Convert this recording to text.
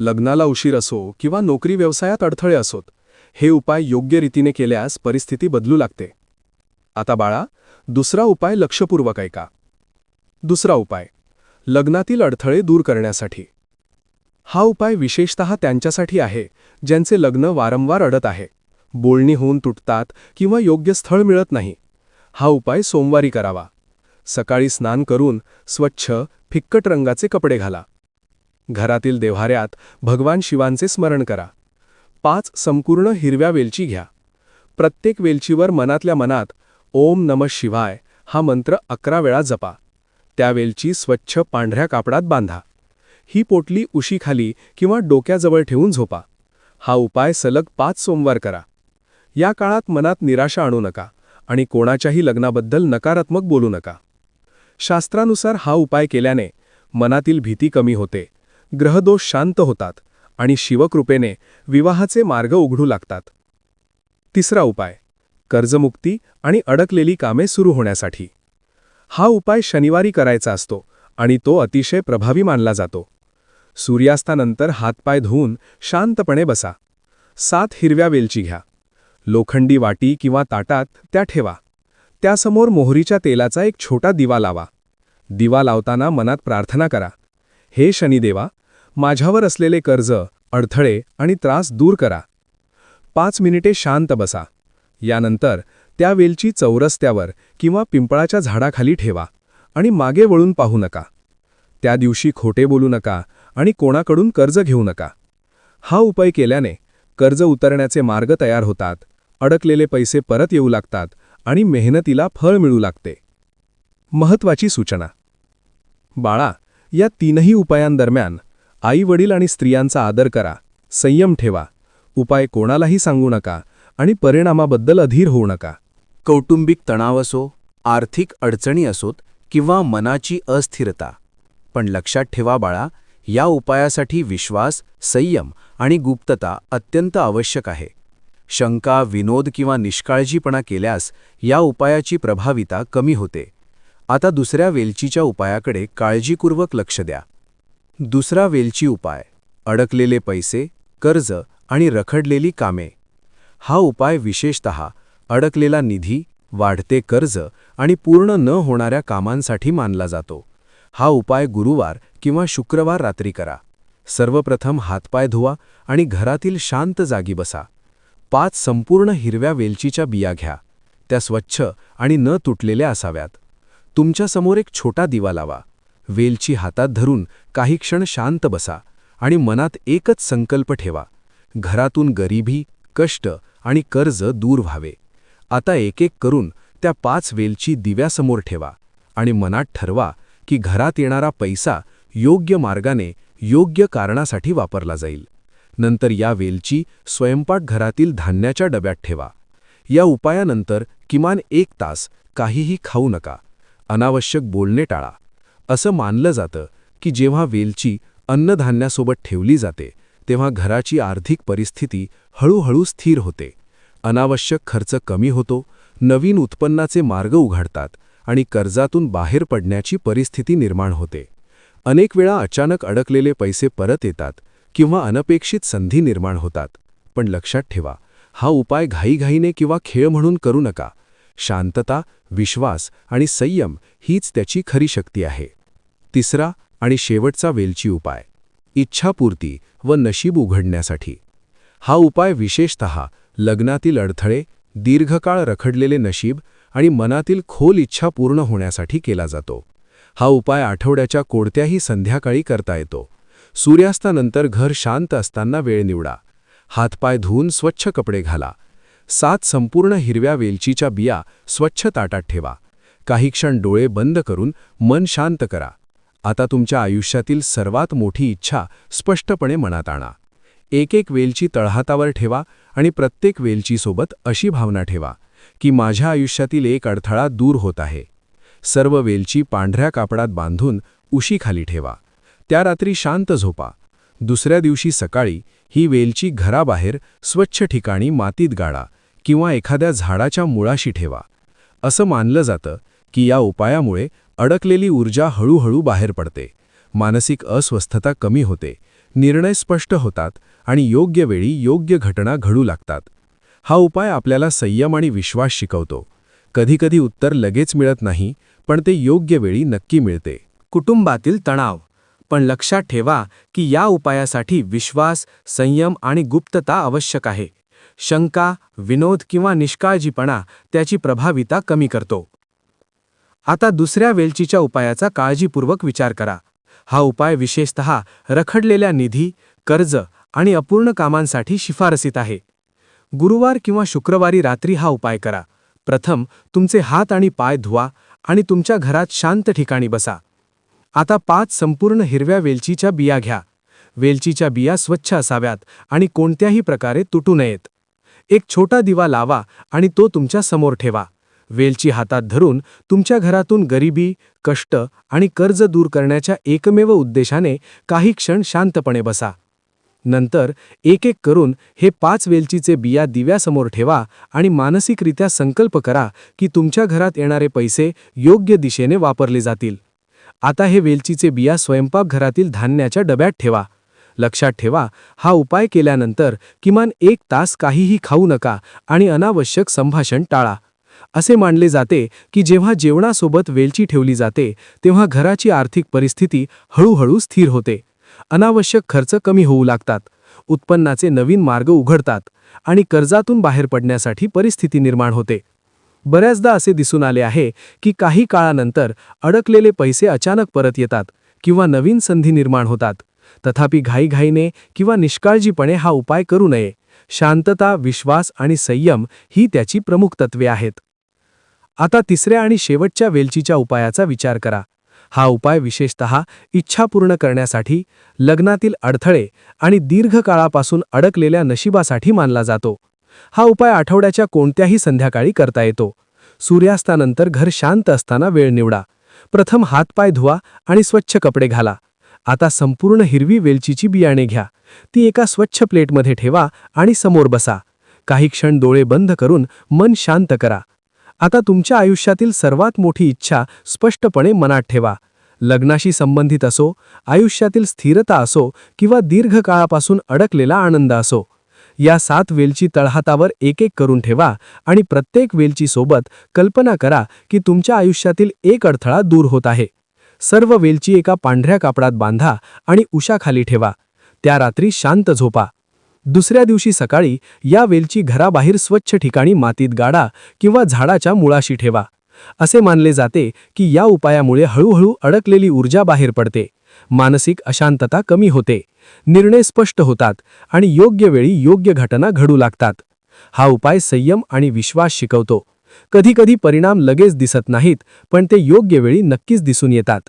लग्नाला उशीर असो किंवा नोकरी व्यवसायात अडथळे असोत हे उपाय योग्य रीतीने केल्यास परिस्थिती बदलू लागते. आता बाळा दुसरा उपाय लक्षपूर्वक ऐका. दुसरा उपाय लग्नातील अडथळे दूर करण्यासाठी. हा उपाय विशेषतः त्यांच्यासाठी आहे ज्यांचे लग्न वारंवार अडत आहे. बोलणी होऊन तुटतात किंवा योग्य स्थळ मिळत नाही. हा उपाय सोमवारी करावा. सकाळी स्नान करून स्वच्छ फिक्कट रंगाचे कपडे घाला. घरातील देव्हाऱ्यात भगवान शिवांचे स्मरण करा. पाच संपूर्ण हिरव्या वेलची घ्या. प्रत्येक वेलचीवर मनातल्या मनात ओम नम शिवाय हा मंत्र अकरा वेळा जपा. त्या वेलची स्वच्छ पांढऱ्या कापडात बांधा. ही पोटली उशीखाली किंवा डोक्याजवळ ठेवून झोपा. हा उपाय सलग पाच सोमवार करा. या काळात मनात निराशा आणू नका आणि कोणाच्याही लग्नाबद्दल नकारात्मक बोलू नका. शास्त्रानुसार हा उपाय केल्याने मनातील भीती कमी होते. ग्रहदोष शांत होतात आणि शिवकृपेने विवाहाचे मार्ग उघडू लागतात. तिसरा उपाय कर्जमुक्ती आणि अडकलेली कामे सुरू होण्यासाठी. हा उपाय शनिवारी करायचा असतो आणि तो अतिशय प्रभावी मानला जातो. सूर्यास्तानंतर हातपाय धुवून शांतपणे बसा. सात हिरव्या वेलची घ्या. लोखंडी वाटी किंवा ताटात त्या ठेवा. त्यासमोर मोहरीच्या तेलाचा एक छोटा दिवा लावा. दिवा लावताना मनात प्रार्थना करा. हे शनिदेवा माझ्यावर असलेले कर्ज अडथळे आणि त्रास दूर करा. पाच मिनिटे शांत बसा. यानंतर त्या वेलची चौरस्त्यावर किंवा पिंपळाच्या झाडाखाली ठेवा आणि मागे वळून पाहू नका. त्या दिवशी खोटे बोलू नका आणि कोणाकडून कर्ज घेऊ नका. हा उपाय केल्याने कर्ज उतरण्याचे मार्ग तयार होतात अडकलेले पैसे परत येऊ लागतात आणि मेहनतीला फळ मिळू लागते. महत्वाची सूचना. बाळा या तीनही उपायांदरम्यान आई वडील आणि स्त्रियांचा आदर करा. संयम ठेवा. उपाय कोणालाही सांगू नका आणि परिणामाबद्दल अधीर होऊ नका. कौटुंबिक तणाव असो आर्थिक अडचणी असोत किंवा मनाची अस्थिरता. पण लक्षात ठेवा बाळा या उपायासाठी विश्वास संयम आणि गुप्तता अत्यंत आवश्यक आहे. शंका विनोद किंवा निष्काळजीपणा केल्यास या उपायाची प्रभाविता कमी होते. आता दुसऱ्या वेलचीच्या उपायाकडे काळजीपूर्वक लक्ष द्या. दुसरा वेलची उपाय अडकलेले पैसे कर्ज आणि रखडलेली कामे. हा उपाय विशेषत अडकलेला निधी वाढते कर्ज आणि पूर्ण न होणाऱ्या कामांसाठी मानला जातो. हा उपाय गुरुवार किंवा शुक्रवार रात्री करा. सर्वप्रथम हातपाय धुवा आणि घरातील शांत जागी बसा. पाच संपूर्ण हिरव्या वेलचीच्या बिया घ्या. त्या स्वच्छ आणि न तुटलेल्या असाव्यात. तुमच्यासमोर एक छोटा दिवा लावा. वेलची हातात धरून काही क्षण शांत बसा आणि मनात एकच संकल्प ठेवा. घरातून गरिबी कष्ट आणि कर्ज दूर व्हावे. आता एक एक करून त्या पाच वेलची दिव्यासमोर ठेवा आणि मनात ठरवा की घरात येणारा पैसा योग्य मार्गाने योग्य कारणासाठी वापरला जाईल. नंतर या वेलची स्वयंपाकघरातील धान्याच्या डब्यात ठेवा. या उपायानंतर किमान एक तास काहीही खाऊ नका. अनावश्यक बोलणे टाळा. असं मानलं जातं की जेव्हा वेलची अन्नधान्यासोबत ठेवली जाते तेव्हा घराची आर्थिक परिस्थिती हळूहळू स्थिर होते. अनावश्यक खर्च कमी होतो नवीन उत्पन्नाचे मार्ग उघडतात आणि कर्जातून बाहेर पडण्याची परिस्थिती निर्माण होते. अनेक वेळा अचानक अडकलेले पैसे परत येतात किंवा अनपेक्षित संधी निर्माण होतात. पण लक्षात ठेवा हा उपाय घाईघाईने किंवा खेळ म्हणून करू नका. शांतता विश्वास आणि संयम हीच त्याची खरी शक्ती आहे. तिसरा आणि शेवटचा वेलची उपाय. इच्छापूर्ती व नशीब उघडण्यासाठी. हा उपाय विशेषत लग्नातील अडथळे दीर्घकाळ रखडलेले नशीब आणि मनातील खोल इच्छा पूर्ण होण्यासाठी केला जातो. हा उपाय आठवड्याच्या कोणत्याही संध्याकाळी करता येतो. सूर्यास्तानंतर घर शांत असताना वेळ निवडा. हातपाय धुवून स्वच्छ कपडे घाला. सात संपूर्ण हिरव्या वेलचीच्या बिया स्वच्छ ताटात ठेवा. काही क्षण डोळे बंद करून मन शांत करा. आता तुमच्या आयुष्यातील सर्वात मोठी इच्छा स्पष्टपणे मनात आणा. एक एक वेलची तळहातावर ठेवा आणि प्रत्येक वेलचीसोबत अशी भावना ठेवा की माझ्या आयुष्यातील एक अडथळा दूर होत आहे. सर्व वेलची पांढऱ्या कापडात बांधून उशीखाली ठेवा. त्या रात्री शांत झोपा. दुसऱ्या दिवशी सकाळी ही वेलची घराबाहेर स्वच्छ ठिकाणी मातीत गाडा किंवा एखाद्या झाडाच्या मुळाशी ठेवा. असं मानलं जातं की या उपायामुळे अडकलेली ऊर्जा हळूहळू बाहेर पडते. मानसिक अस्वस्थता कमी होते. निर्णय स्पष्ट होतात आणि योग्य वेळी योग्य घटना घडू लागतात. हा उपाय आपल्याला संयम आणि विश्वास शिकवतो. कधीकधी उत्तर लगेच मिळत नाही पण ते योग्य वेळी नक्की मिळते. कुटुंबातील तणाव. पण लक्षात ठेवा की या उपायासाठी विश्वास संयम आणि गुप्तता आवश्यक आहे. शंका विनोद किंवा निष्काळजीपणा त्याची प्रभाविता कमी करतो. आता दुसऱ्या वेलचीच्या उपायाचा काळजीपूर्वक विचार करा. हा उपाय विशेषत रखडलेल्या निधी कर्ज आणि अपूर्ण कामांसाठी शिफारसीत आहे. गुरुवार किंवा शुक्रवारी रात्री हा उपाय करा. प्रथम तुमचे हात आणि पाय धुवा आणि तुमच्या घरात शांत ठिकाणी बसा. आता पाच संपूर्ण हिरव्या वेलचीच्या बिया घ्या. वेलचीच्या बिया स्वच्छ असाव्यात आणि कोणत्याही प्रकारे तुटू नयेत. एक छोटा दिवा लावा आणि तो तुमच्यासमोर ठेवा. वेलची हातात धरून तुमच्या घरातून गरिबी कष्ट आणि कर्ज दूर करण्याच्या एकमेव उद्देशाने काही क्षण शांतपणे बसा. नंतर एक एक करून हे पाच वेलचीचे बिया दिव्यासमोर ठेवा आणि मानसिकरित्या संकल्प करा की तुमच्या घरात येणारे पैसे योग्य दिशेने वापरले जातील. आता हे वेलचीचे बिया स्वयंपाकघरातील धान्याच्या डब्यात ठेवा. लक्षात ठेवा हा उपाय केल्यानंतर किमान एक तास काहीही खाऊ नका आणि अनावश्यक संभाषण टाळा. असे मानले जाते की जेव्हा जेवणासोबत वेलची ठेवली जाते तेव्हा घराची आर्थिक परिस्थिती हळूहळू स्थिर होते. अनावश्यक खर्च कमी होऊ लागतात. उत्पन्नाचे नवीन मार्ग उघडतात आणि कर्जातून बाहेर पडण्यासाठी परिस्थिती निर्माण होते. बऱ्याचदा असे दिसून आले आहे की काही काळानंतर अडकलेले पैसे अचानक परत येतात किंवा नवीन संधी निर्माण होतात. तथापि घाईघाईने किंवा निष्काळजीपणे हा उपाय करू नये. शांतता विश्वास आणि संयम ही त्याची प्रमुख तत्वे आहेत. आता तिसऱ्या आणि शेवटच्या वेलचीच्या उपायाचा विचार करा. हा उपाय विशेषत इच्छा पूर्ण करण्यासाठी लग्नातील अडथळे आणि दीर्घकाळापासून अडकलेल्या नशिबासाठी मानला जातो. हा उपाय आठवड्याच्या कोणत्याही संध्याकाळी करता येतो. सूर्यास्तानंतर घर शांत असताना वेळ निवडा. प्रथम हातपाय धुवा आणि स्वच्छ कपडे घाला. आता संपूर्ण हिरवी वेलचीची बियाणे घ्या. ती एका स्वच्छ प्लेटमध्ये ठेवा आणि समोर बसा. काही क्षण डोळे बंद करून मन शांत करा. आता तुमच्या आयुष्यातील सर्वात मोठी इच्छा स्पष्टपणे मनात ठेवा. लग्नाशी संबंधित असो आयुष्यातील स्थिरता असो किंवा दीर्घकाळापासून अडकलेला आनंद असो या सात वेलची तळहातावर एक एक करून ठेवा आणि प्रत्येक वेलचीसोबत कल्पना करा की तुमच्या आयुष्यातील एक अडथळा दूर होत आहे. सर्व वेलची एका पांढऱ्या कापडात बांधा आणि उशाखाली ठेवा. त्या रात्री शांत झोपा. दुसऱ्या दिवशी सकाळी या वेलची घराबाहेर स्वच्छ ठिकाणी मातीत गाडा किंवा झाडाच्या मुळाशी ठेवा. असे मानले जाते की या उपायामुळे हळूहळू अडकलेली ऊर्जा बाहेर पडते. मानसिक अशांतता कमी होते. निर्णय स्पष्ट होतात आणि योग्य वेळी योग्य घटना घडू लागतात. हा उपाय संयम आणि विश्वास शिकवतो. कधीकधी परिणाम लगेच दिसत नाहीत पण ते योग्य वेळी नक्कीच दिसून येतात.